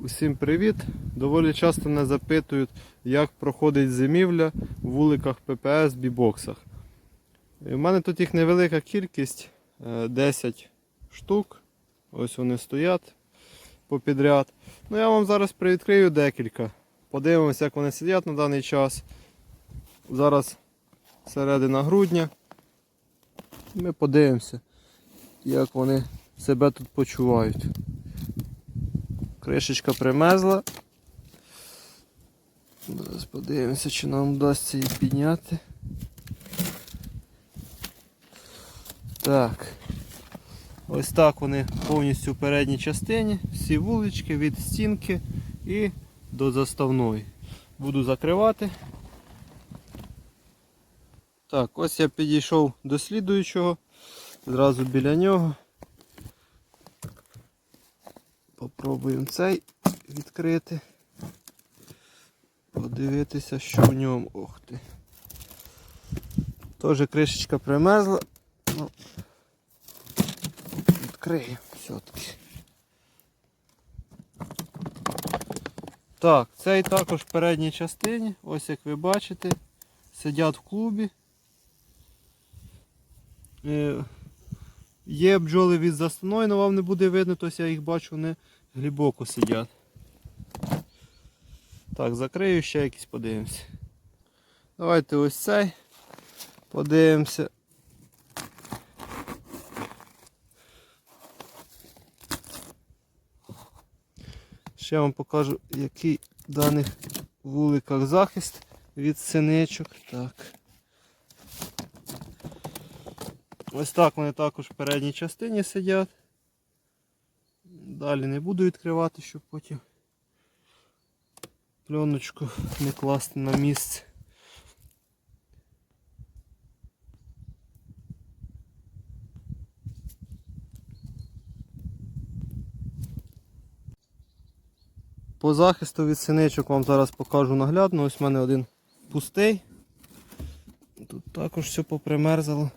Усім привіт! Доволі часто мене запитують, як проходить зимівля в вуликах ППС бібоксах. У мене тут їх невелика кількість, е, 10 штук. Ось вони стоять попідряд. Ну я вам зараз привідкрию декілька. Подивимося, як вони сидять на даний час. Зараз середина грудня. Ми подивимося, як вони себе тут почувають. Кришечка примерзла. Зараз подивимося, чи нам вдасться її підняти. Так. Ось так вони повністю в передній частині, всі вулички від стінки і до заставної. Буду закривати. Так, ось я підійшов до слідуючого, зразу біля нього. Попробуємо цей відкрити. Подивитися, що в ньому. Ох ти. Теж кришечка примерзла. Ну, відкриємо все-таки. Так, цей також в передній частині, ось як ви бачите, сидять в клубі. Є бджоли від заставної, але вам не буде видно, тобто я їх бачу, вони глибоко сидять. Так, закрию ще якісь подивимося. Давайте ось цей подивимося. Ще вам покажу, який в даних вуликах захист від синичок. Так. Ось так вони також в передній частині сидять. Далі не буду відкривати, щоб потім пленочку не класти на місце. По захисту від синичок вам зараз покажу наглядно. Ось в мене один пустий. Тут також все попримерзало.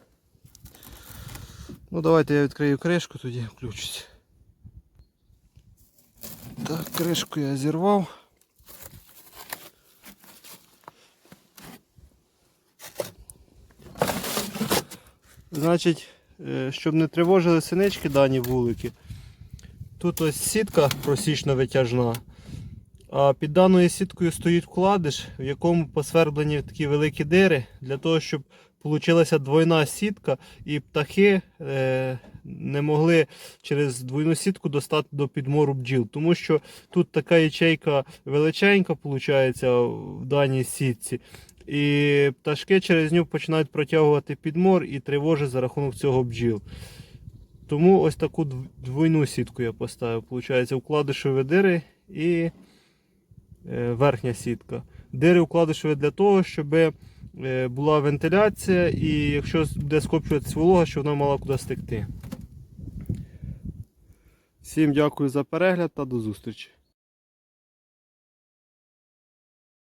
Ну давайте я відкрию кришку, тоді включусь. Так, кришку я зірвав. Значить, е, щоб не тривожили синички дані вулики. Тут ось сітка просічно витяжна. А під даною сіткою стоїть вкладиш, в якому посверблені такі великі дири, для того, щоб вийшла двойна сітка, і птахи е, не могли через двойну сітку достати до підмору бджіл. Тому що тут така ячейка величенька виходить, в даній сітці. І пташки через нього починають протягувати підмор і тривожить за рахунок цього бджіл. Тому ось таку двойну сітку я поставив. Получається, вкладишові дири і е, верхня сітка. Дири вкладишові для того, щоб була вентиляція і якщо буде скопчуватися волога, щоб вона мала куди стекти. Всім дякую за перегляд та до зустрічі.